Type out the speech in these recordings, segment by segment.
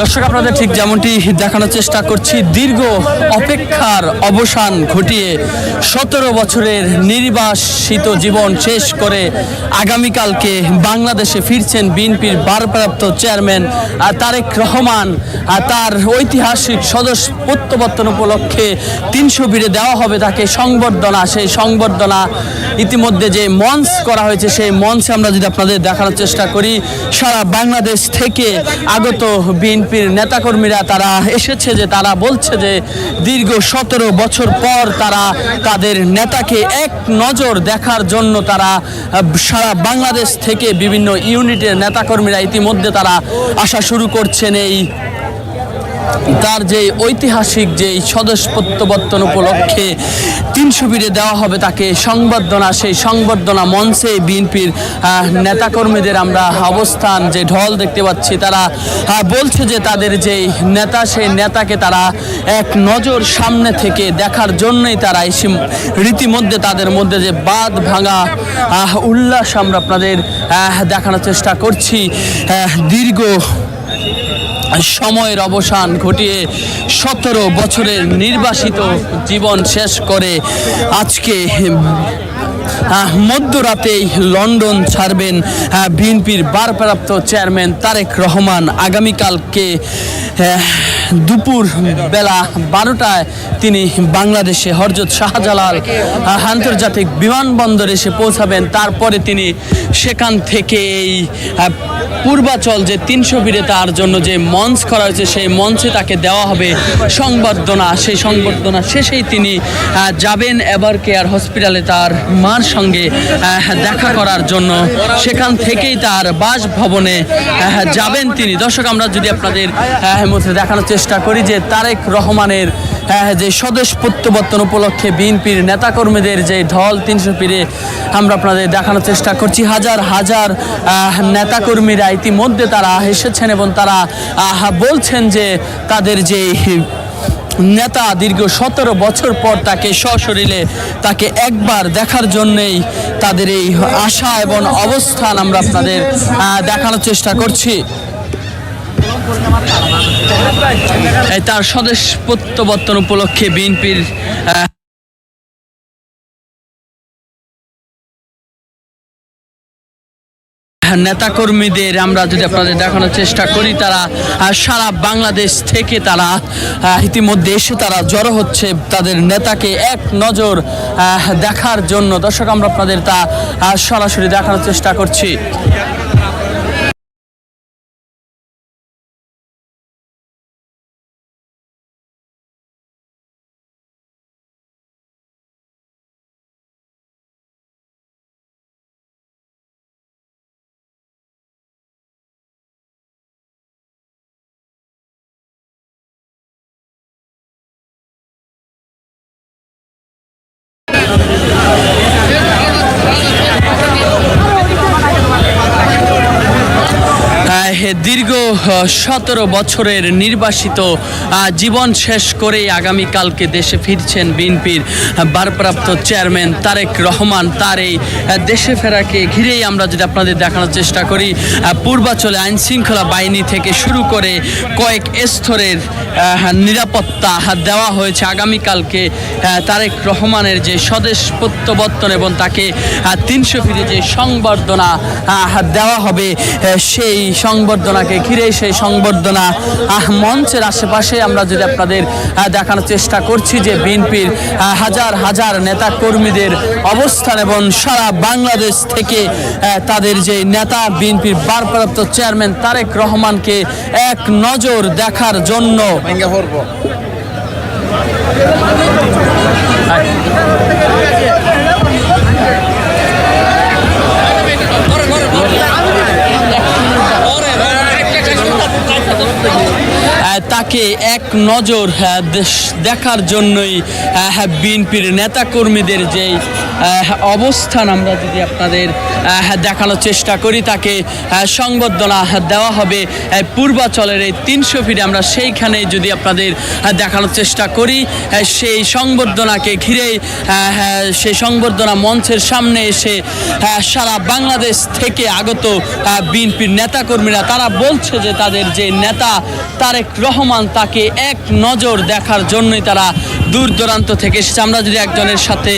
দর্শক, আপনাদের ঠিক যেমনটি দেখানোর চেষ্টা করছি, দীর্ঘ অপেক্ষার অবসান ঘটিয়ে সতেরো বছরের নির্বাসিত জীবন শেষ করে আগামীকালকে বাংলাদেশে ফিরছেন বিএনপির ভারপ্রাপ্ত চেয়ারম্যান তারেক রহমান। তার ঐতিহাসিক সদস্য প্রত্যাবর্তন উপলক্ষে তিনশো বিড়ে দেওয়া হবে তাকে। সংবর্ধনা, সেই সংবর্ধনা ইতিমধ্যে যে মঞ্চ করা হয়েছে, সেই মঞ্চে আমরা যদি আপনাদের দেখানোর চেষ্টা করি, সারা বাংলাদেশ থেকে আগত বিএনপির নেতাকর্মীরা তারা এসেছে যে তারা বলছে যে দীর্ঘ সতেরো বছর পর তারা তাদের নেতাকে এক নজর দেখার জন্য তারা সারা বাংলাদেশ থেকে বিভিন্ন ইউনিটের নেতাকর্মীরা ইতিমধ্যে তারা আসা শুরু করছেন এই তার যে ঐতিহাসিক যে স্বদেশ প্রত্যাবর্তন উপলক্ষে তিনশো বিড়ে দেওয়া হবে তাকে সংবর্ধনা, সেই সংবর্ধনা মঞ্চে বিএনপির নেতাকর্মীদের আমরা অবস্থান যে ঢল দেখতে পাচ্ছি, তারা বলছে যে তাদের যে নেতা, সেই নেতাকে তারা এক নজর সামনে থেকে দেখার জন্যই তারা এসে রীতিমধ্যে তাদের মধ্যে যে বাদ ভাঙা উল্লাস আমরা আপনাদের দেখানোর চেষ্টা করছি দীর্ঘ সময়ের অবসান ঘটিয়ে সতেরো বছরের নির্বাসিত জীবন শেষ করে আজকে মধ্যরাতেই লন্ডন ছাড়বেন বিএনপির বারপ্রাপ্ত চেয়ারম্যান তারেক রহমান। আগামীকালকে দুপুর বেলা বারোটায় তিনি বাংলাদেশে হরজত শাহজালাল আন্তর্জাতিক বিমানবন্দরে এসে পৌঁছাবেন। তারপরে তিনি সেখান থেকে এই পূর্বাচল যে তিনশো বিড়ে তার জন্য যে মঞ্চ করা হয়েছে, সেই মঞ্চে তাকে দেওয়া হবে সংবর্ধনা। সেই সংবর্ধনা শেষেই তিনি যাবেন এভার কেয়ার হসপিটালে তার মার সঙ্গে দেখা করার জন্য সেখান থেকেই তার বাসভবনে যাবেন তিনি। দর্শক, আমরা যদি আপনাদের মধ্যে দেখানোর চেষ্টা করি যে তারেক রহমানের যে স্বদেশ প্রত্যাবর্তন উপলক্ষে বিএনপির নেতাকর্মীদের যে ঢল তিনশো পিড়ে আমরা আপনাদের দেখানোর চেষ্টা করছি। হাজার হাজার নেতাকর্মীরা ইতিমধ্যে তারা এসেছেন এবং তারা বলছেন যে তাদের যে নেতা দীর্ঘ সতেরো বছর পর তাকে সশরীরে তাকে একবার দেখার জন্যেই তাদের এই আশা এবং অবস্থান আমরা আপনাদের দেখানোর চেষ্টা করছি। তার স্বদেশ প্রত্যাবর্তন উপলক্ষে বিএনপির নেতাকর্মীদের আমরা যদি আপনাদের দেখানোর চেষ্টা করি, তারা সারা বাংলাদেশ থেকে তারা ইতিমধ্যে এসে তারা জড়ো হচ্ছে তাদের নেতাকে এক নজর দেখার জন্য। দর্শক, আমরা আপনাদের তা সরাসরি দেখানোর চেষ্টা করছি। দীর্ঘ সতেরো বছরের নির্বাসিত জীবন শেষ করে আগামীকালকে দেশে ফিরছেন বিএনপির ভারপ্রাপ্ত চেয়ারম্যান তারেক রহমান। তার এই দেশে ফেরাকে ঘিরেই আমরা যদি আপনাদের দেখানোর চেষ্টা করি পূর্বাচলে আইন শৃঙ্খলা বাহিনী থেকে শুরু করে কয়েক স্তরের নিরাপত্তা দেওয়া হয়েছে। আগামীকালকে তারেক রহমানের যে স্বদেশ প্রত্যাবর্তন এবং তাকে তিনশো ফিরে যে সংবর্ধনা দেওয়া হবে সেই সেই সংবর্ধনাকে ঘিরে সেই সংবর্ধনা আহ, মঞ্চের আশেপাশে আমরা যদি আপনাদের দেখানোর চেষ্টা করছি যে বিএনপির হাজার হাজার নেতা কর্মীদের অবস্থান এবং সারা বাংলাদেশ থেকে তাদের যে নেতা বিএনপির ভারপ্রাপ্ত চেয়ারম্যান তারেক রহমানকে এক নজর দেখার জন্য something. তাকে এক নজর দেখার জন্যই বিএনপির নেতাকর্মীদের যে অবস্থান আমরা যদি আপনাদের দেখানোর চেষ্টা করি, তাকে সংবর্ধনা দেওয়া হবে পূর্বাচলের এই তিনশো ফিটে আমরা সেইখানে যদি আপনাদের দেখানোর চেষ্টা করি সেই সংবর্ধনাকে ঘিরে সেই সংবর্ধনা মঞ্চের সামনে এসে সারা বাংলাদেশ থেকে আগত বিএনপির নেতাকর্মীরা, তারা বলছে যে তাদের যে নেতা, তারেক রহমান তাকে এক নজর দেখার জন্যই তারা দূর দূরান্ত থেকে এসেছে। আমরা যদি একজনের সাথে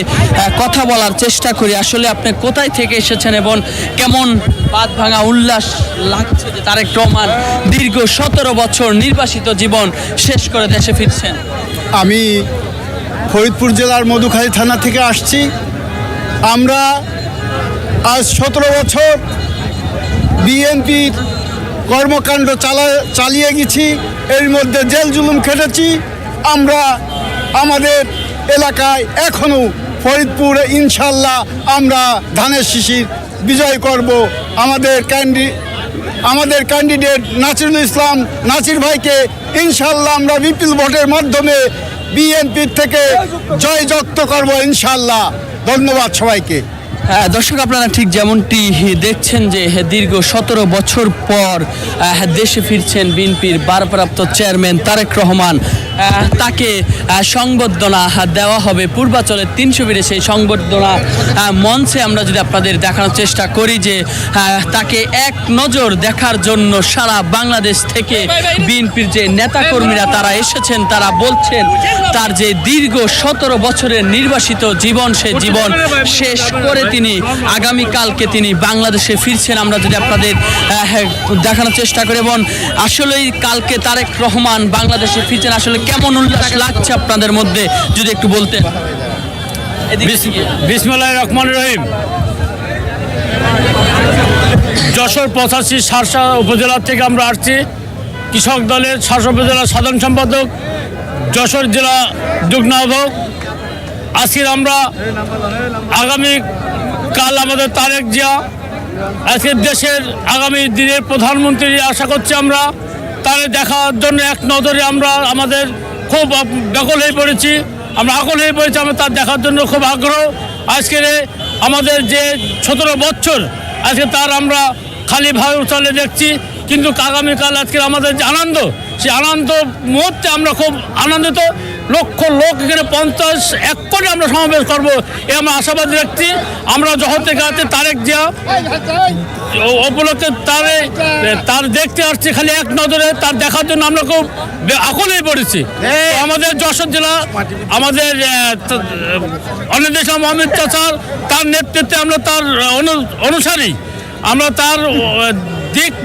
কথা বলার চেষ্টা করি, আসলে আপনি কোথায় থেকে এসেছেন এবং কেমন বাদ ভাঙা উল্লাস লাগছে যে তারেক রহমান দীর্ঘ সতেরো বছর নির্বাসিত জীবন শেষ করে দেশে ফিরছেন? আমি ফরিদপুর জেলার মধুখালী থানা থেকে আসছি। আমরা আজ সতেরো বছর বিএনপির কর্মকাণ্ড চালা চালিয়ে গেছি, এর মধ্যে জেল জুলুম খেটেছি। আমরা আমাদের এলাকায় এখনও ফরিদপুরে ইনশাল্লাহ আমরা ধানের শিশির বিজয় করব। আমাদের ক্যান্ডি, আমাদের ক্যান্ডিডেট নাসিরুল ইসলাম নাসির ভাইকে ইনশাল্লাহ আমরা বিপুল ভোটের মাধ্যমে বিএনপির থেকে জয় জয়যুক্ত করব ইনশাল্লাহ। ধন্যবাদ সবাইকে। দর্শক, আপনারা ঠিক যেমনটি দেখছেন যে দীর্ঘ সতেরো বছর পর দেশে ফিরছেন বিএনপির বারপ্রাপ্ত চেয়ারম্যান তারেক রহমান। তাকে সংবর্ধনা দেওয়া হবে। পূর্বাচলের তিনশো ফিরে সেই সংবর্ধনা মঞ্চে আমরা যদি আপনাদের দেখানোর চেষ্টা করি যে তাকে এক নজর দেখার জন্য সারা বাংলাদেশ থেকে বিএনপির যে নেতাকর্মীরা তারা এসেছেন, তারা বলছেন, তার যে দীর্ঘ সতেরো বছরের নির্বাসিত জীবন, সে জীবন শেষ করে তিনি আগামীকালকে তিনি বাংলাদেশে ফিরছেন। আমরা যদি আপনাদের দেখানোর চেষ্টা করি, এবং আসলেই কালকে তারেক রহমান বাংলাদেশে ফিরছেন, আসলে কেমন উল্লাস লাগছে আপনাদের মধ্যে? যদি একটু বলতেন। বিসমুল্লাহ রহমান রহিম। যশোর পঁচাশি সারসা উপজেলা থেকে আমরা আসছি। কৃষক দলের সারসা উপজেলার সাধারণ সম্পাদক, যশোর জেলা যুগ্ম আহ্বায়ক। আজকের আমরা আগামী কাল আমাদের তারেক জিয়া, আজকের দেশের আগামী দিনের প্রধানমন্ত্রী, আশা করছি আমরা। তারে দেখার জন্য এক নজরে আমরা আমাদের খুব ব্যাকল হয়ে পড়েছি। আমরা আকল হয়ে পড়েছি, আমরা তার দেখার জন্য খুব আগ্রহ। আজকের আমাদের যে সতেরো বছর, আজকে তার আমরা খালি ভাবে চলে দেখছি। কিন্তু আগামীকাল আজকের আমাদের যে আনন্দ, সেই আনন্দ মুহূর্তে আমরা খুব আনন্দিত। লক্ষ লোক এখানে পঞ্চাশ এক কোটি আমরা সমাবেশ করব। এ আমরা আশাবাদ রাখছি আমরা যখন থেকে আছে তারেক জিয়া ও- উপলক্ষে তার তার দেখতে আসছে খালি এক নজরে। তার দেখার জন্য আমরা খুব আকলেই পড়েছি। আমাদের যশোর জেলা আমাদের অনির্দেশ মোহাম্মদ চাচার তার নেতৃত্বে আমরা তার অনু- অনুসারী। আমরা তার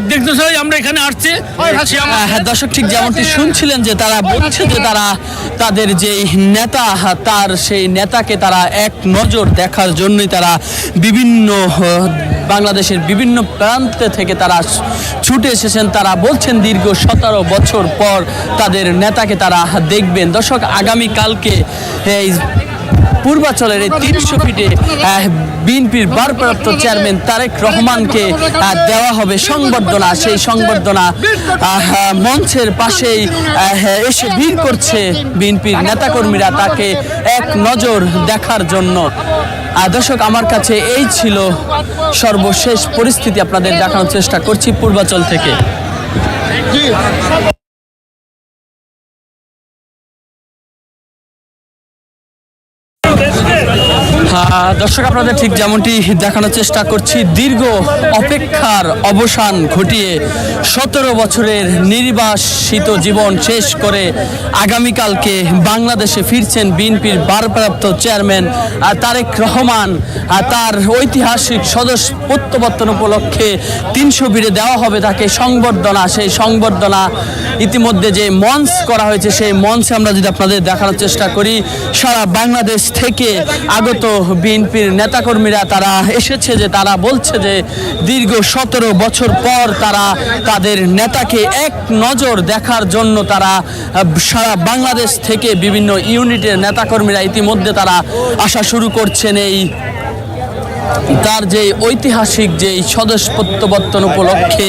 নির্দেশনায় আমরা এখানে আসছি। হ্যাঁ, হ্যাঁ দর্শক ঠিক যেমনটি শুনছিলেন যে তারা বলছে যে তারা তাদের যে নেতা, তার সেই নেতাকে তারা এক নজর দেখার জন্যই তারা বিভিন্ন, বাংলাদেশের বিভিন্ন প্রান্ত থেকে তারা ছুটে এসেছেন। তারা বলছেন, দীর্ঘ সতেরো বছর পর তাদের নেতাকে তারা দেখবেন। দর্শক, আগামীকালকে এই পূর্বাচলের এই তিনশো ফিটে বিএনপির ভারপ্রাপ্ত চেয়ারম্যান তারেক রহমানকে দেওয়া হবে সংবর্ধনা। সেই সংবর্ধনা মঞ্চের পাশেই এসে ভিড় করছে বিএনপির নেতাকর্মীরা তাকে এক নজর দেখার জন্য। দর্শক, আমার কাছে এই ছিল সর্বশেষ পরিস্থিতি। আপনাদের দেখানোর চেষ্টা করছি পূর্বাচল থেকে। দর্শক, আপনাদের ঠিক যেমনটি দেখানোর চেষ্টা করছি, দীর্ঘ অপেক্ষার অবসান ঘটিয়ে সতেরো বছরের নির্বাসিত জীবন শেষ করে আগামীকালকে বাংলাদেশে ফিরছেন বিএনপির ভারপ্রাপ্ত চেয়ারম্যান তারেক রহমান। তার ঐতিহাসিক সদস্য প্রত্যাবর্তন উপলক্ষে তিনশো বিড়ে দেওয়া হবে তাকে। সংবর্ধনা, সেই সংবর্ধনা ইতিমধ্যে যে মঞ্চ করা হয়েছে, সেই মঞ্চে আমরা যদি আপনাদের দেখানোর চেষ্টা করি, সারা বাংলাদেশ থেকে আগত বিএনপির নেতাকর্মীরা তারা এসেছে যে তারা বলছে যে দীর্ঘ সতেরো বছর পর তারা তাদের নেতাকে এক নজর দেখার জন্য তারা সারা বাংলাদেশ থেকে বিভিন্ন ইউনিটের নেতাকর্মীরা ইতিমধ্যে তারা আসা শুরু করছেন এই তার যে ঐতিহাসিক যে স্বদেশ প্রত্যাবর্তন উপলক্ষে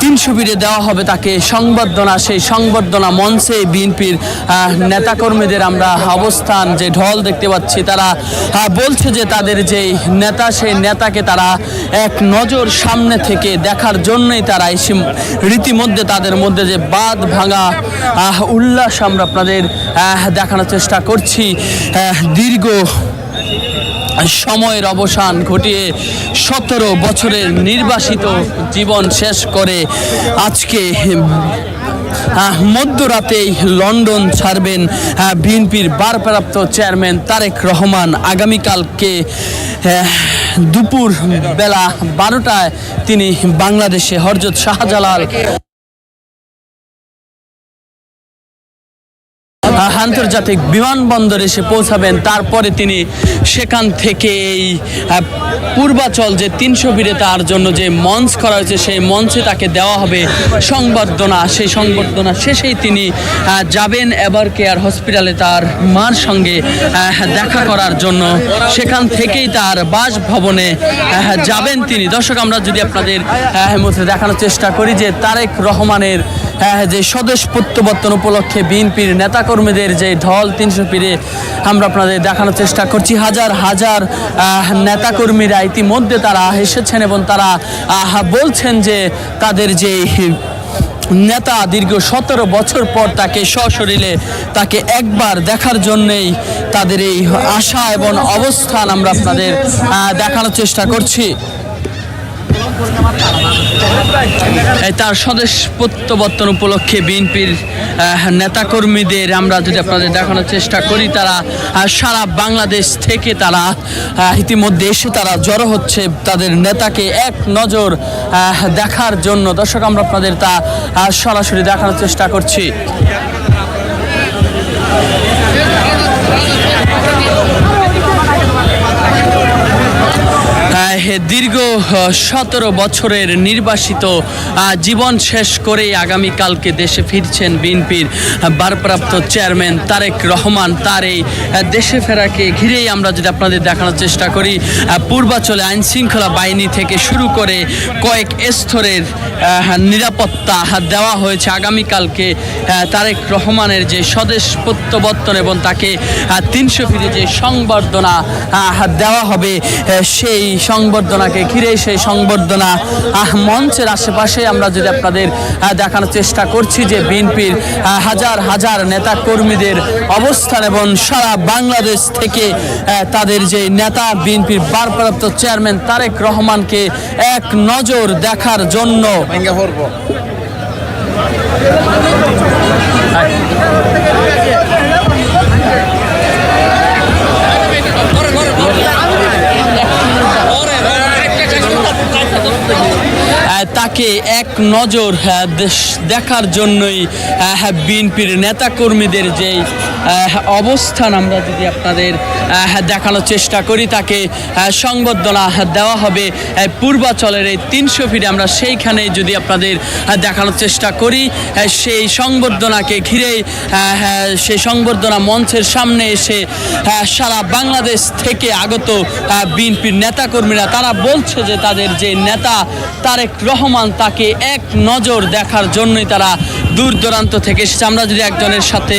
তিন শিবিরে দেওয়া হবে তাকে সংবর্ধনা, সেই সংবর্ধনা মঞ্চে বিএনপির নেতাকর্মীদের আমরা অবস্থান যে ঢল দেখতে পাচ্ছি, তারা বলছে যে তাদের যে নেতা, সেই নেতাকে তারা এক নজর সামনে থেকে দেখার জন্যই তারা এসে রীতিমধ্যে তাদের মধ্যে যে বাদ ভাঙা উল্লাস আমরা আপনাদের দেখানোর চেষ্টা করছি। দীর্ঘ সময়ের অবসান ঘটিয়ে সতেরো বছরের নির্বাসিত জীবন শেষ করে আজকে মধ্যরাতেই লন্ডন ছাড়বেন বিএনপির বারপ্রাপ্ত চেয়ারম্যান তারেক রহমান। আগামীকালকে দুপুর বেলা বারোটায় তিনি বাংলাদেশে হরজত শাহজালাল আন্তর্জাতিক বিমানবন্দরে এসে পৌঁছাবেন। তারপরে তিনি সেখান থেকে এই পূর্বাচল যে তিনশো বীরে তার জন্য যে মঞ্চ করা হয়েছে, সেই মঞ্চে তাকে দেওয়া হবে সংবর্ধনা। সেই সংবর্ধনা শেষেই তিনি যাবেন এবার কেয়ার হসপিটালে তার মার সঙ্গে দেখা করার জন্য। সেখান থেকেই তার বাসভবনে যাবেন তিনি। দর্শক, আমরা যদি আপনাদের মধ্যে দেখানোর চেষ্টা করি যে তারেক রহমানের যে স্বদেশ প্রত্যাবর্তন উপলক্ষে বিএনপির নেতাকর্মীদের যে ঢল তিনশো পীরে আমরা আপনাদের দেখানোর চেষ্টা করছি। হাজার হাজার নেতাকর্মীরা ইতিমধ্যে তারা এসেছেন এবং তারা বলছেন যে তাদের যে নেতা দীর্ঘ সতেরো বছর পর তাকে সশরীরে তাকে একবার দেখার জন্যেই তাদের এই আশা এবং অবস্থান আমরা আপনাদের দেখানোর চেষ্টা করছি। তার স্বদেশ প্রত্যাবর্তন উপলক্ষে বিএনপির নেতাকর্মীদের আমরা যদি আপনাদের দেখানোর চেষ্টা করি, তারা সারা বাংলাদেশ থেকে তারা ইতিমধ্যে এসে তারা জড়ো হচ্ছে তাদের নেতাকে এক নজর দেখার জন্য। দর্শক, আমরা আপনাদের তা সরাসরি দেখানোর চেষ্টা করছি। দীর্ঘ সতেরো বছরের নির্বাসিত জীবন শেষ করে আগামীকালকে দেশে ফিরছেন বিএনপির ভারপ্রাপ্ত চেয়ারম্যান তারেক রহমান। তার এই দেশে ফেরাকে ঘিরেই আমরা যদি আপনাদের দেখানোর চেষ্টা করি পূর্বাচলে আইন শৃঙ্খলা বাহিনী থেকে শুরু করে কয়েক স্তরের নিরাপত্তা দেওয়া হয়েছে। আগামীকালকে তারেক রহমানের যে স্বদেশ প্রত্যাবর্তন এবং তাকে তিনশো ফিরে যে সংবর্ধনা দেওয়া হবে সেই সেই সংবর্ধনাকে ঘিরে সেই সংবর্ধনা আহ, মঞ্চের আশেপাশে আমরা যদি আপনাদের দেখানোর চেষ্টা করছি যে বিএনপির হাজার হাজার নেতা কর্মীদের অবস্থান এবং সারা বাংলাদেশ থেকে তাদের যে নেতা বিএনপির ভারপ্রাপ্ত চেয়ারম্যান তারেক রহমানকে এক নজর দেখার জন্য। আহ, তাকে এক নজর দেশ- দেখার জন্যই আহ, বিএনপির নেতাকর্মীদের যে অবস্থান আমরা যদি আপনাদের দেখানোর চেষ্টা করি তাকে সংবর্ধনা দেওয়া হবে পূর্বাচলের এই তিনশো ফিরে আমরা সেইখানে যদি আপনাদের দেখানোর চেষ্টা করি সেই সংবর্ধনাকে হ্যাঁ, সেই সংবর্ধনা মঞ্চের সামনে এসে সারা বাংলাদেশ থেকে আগত বিএনপির নেতাকর্মীরা তারা বলছে যে তাদের যে নেতা তারেক রহমান তাকে এক নজর দেখার জন্যই তারা দূর দূরান্ত থেকে এসেছে। আমরা যদি একজনের সাথে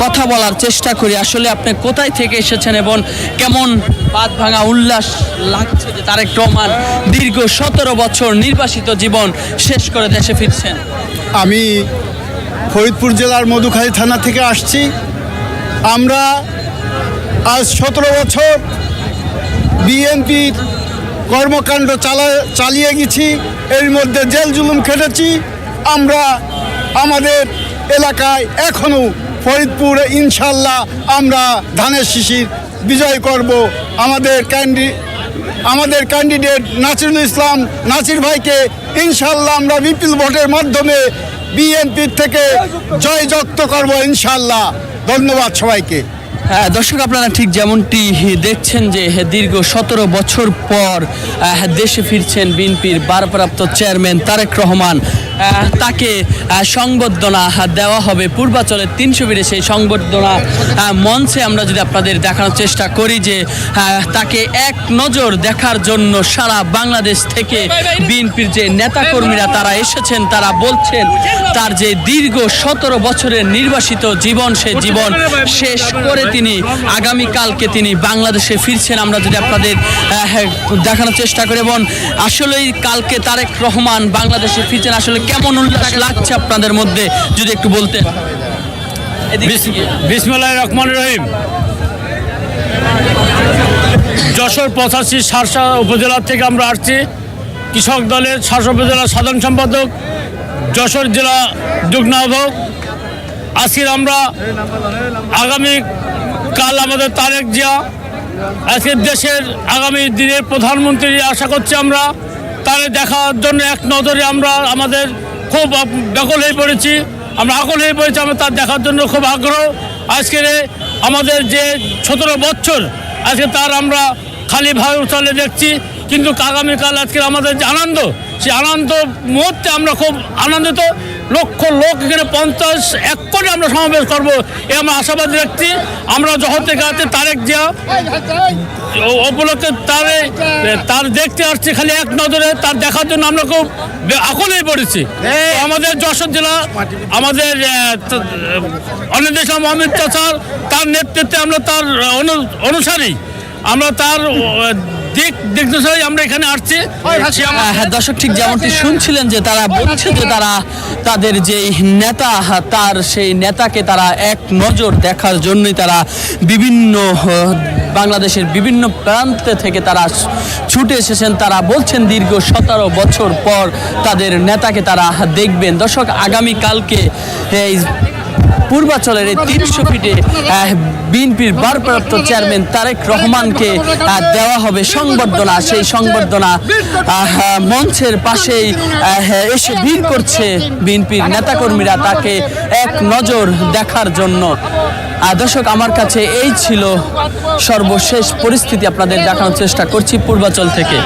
কথা বলার চেষ্টা করি। আসলে আপনি কোথায় থেকে এসেছেন এবং কেমন বাদ ভাঙা উল্লাস লাগছে যে তারেক রহমান দীর্ঘ সতেরো বছর নির্বাসিত জীবন শেষ করে দেশে ফিরছেন? আমি ফরিদপুর জেলার মধুখালী থানা থেকে আসছি। আমরা আজ সতেরো বছর বিএনপির কর্মকাণ্ড চালা চালিয়ে গেছি। এর মধ্যে জেল জুলুম খেটেছি। আমরা আমাদের এলাকায় এখনও ফরিদপুরে ইনশাল্লাহ আমরা ধানের শিশির বিজয় করব। আমাদের ক্যান্ডি, আমাদের ক্যান্ডিডেট নাসিরুল ইসলাম নাসির ভাইকে ইনশাল্লাহ আমরা বিপিল ভোটের মাধ্যমে বিএনপির থেকে জয় জয়যুক্ত করব ইনশাল্লাহ। ধন্যবাদ সবাইকে। দর্শক, আপনারা ঠিক যেমনটি দেখছেন যে দীর্ঘ সতেরো বছর পর দেশে ফিরছেন বিএনপির ভারপ্রাপ্ত চেয়ারম্যান তারেক রহমান। তাকে সংবর্ধনা দেওয়া হবে পূর্বাচলের তিনশো ফিরে সেই সংবর্ধনা মঞ্চে আমরা যদি আপনাদের দেখানোর চেষ্টা করি যে তাকে এক নজর দেখার জন্য সারা বাংলাদেশ থেকে বিএনপির যে নেতাকর্মীরা তারা এসেছেন, তারা বলছেন, তার যে দীর্ঘ সতেরো বছরের নির্বাসিত জীবন, সে জীবন শেষ করে তিনি আগামীকালকে তিনি বাংলাদেশে ফিরছেন। আমরা যদি আপনাদের দেখানোর চেষ্টা করি এবং আসলেই কালকে তারেক রহমান বাংলাদেশে ফিরছেন। আসলে কেমন উল্লাস লাগছে আপনাদের মধ্যে, যদি একটু বলতেন। বিসমুল্লাহ রহমান রহিম। যশোর পঁচাশি সারসা উপজেলা থেকে আমরা আসছি। কৃষক দলের সারসা উপজেলা সাধারণ সম্পাদক, যশোর জেলা আহ্বায়ক। আজকের আমরা আগামী কাল আমাদের তারেক জিয়া আজকের দেশের আগামী দিনের প্রধানমন্ত্রী, আশা করছি আমরা তারে দেখার জন্য এক নজরে আমরা আমাদের খুব ব্যাকুল হয়ে পড়েছি। আমরা আকুল হয়ে পড়েছি, আমরা তার দেখার জন্য খুব আগ্রহ। আজকের আমাদের যে সতেরো বছর, আজকে তার আমরা খালি ভাবে চলে দেখছি। কিন্তু আগামীকাল আজকের আমাদের যে আনন্দ, সেই আনন্দ মুহূর্তে আমরা খুব আনন্দিত। লক্ষ লোক এখানে পঞ্চাশ এক কোটি আমরা সমাবেশ করব। এ আমরা আশাবাদ রাখছি আমরা যখন থেকে আছে তারেক জিয়া উপলক্ষে তার তার দেখতে আসছে খালি এক নজরে তার দেখার জন্য আমরা খুব বে- আকুল হয়ে পড়েছি আমাদের যশোর জেলা আমাদের অনেক দেশ মোহাম্মদ চাচার তার নেতৃত্বে আমরা তার অনু- অনুসারী। আমরা তার দিক দিগ্দশাই আমরা এখানে আসছি। হ্যাঁ, হ্যাঁ, দর্শক ঠিক যেমনটি শুনছিলেন যে তারা বলছে যে তারা তাদের যে নেতা তার সেই নেতাকে তারা এক নজর দেখার জন্যই তারা বিভিন্ন বাংলাদেশের বিভিন্ন প্রান্ত থেকে তারা ছুটে এসেছেন। তারা বলছেন দীর্ঘ সতেরো বছর পর তাদের নেতাকে তারা দেখবেন। দর্শক আগামীকালকে এই পূর্বাচলের এই তিনশো ফিটে বিএনপির ভারপ্রাপ্ত চেয়ারম্যান তারেক রহমানকে দেওয়া হবে সংবর্ধনা। সেই সংবর্ধনা মঞ্চের পাশেই এসে ভিড় করছে বিএনপির নেতাকর্মীরা তাকে এক নজর দেখার জন্য। দর্শক, আমার কাছে এই ছিল সর্বশেষ পরিস্থিতি। আপনাদের দেখানোর চেষ্টা করছি পূর্বাচল থেকে।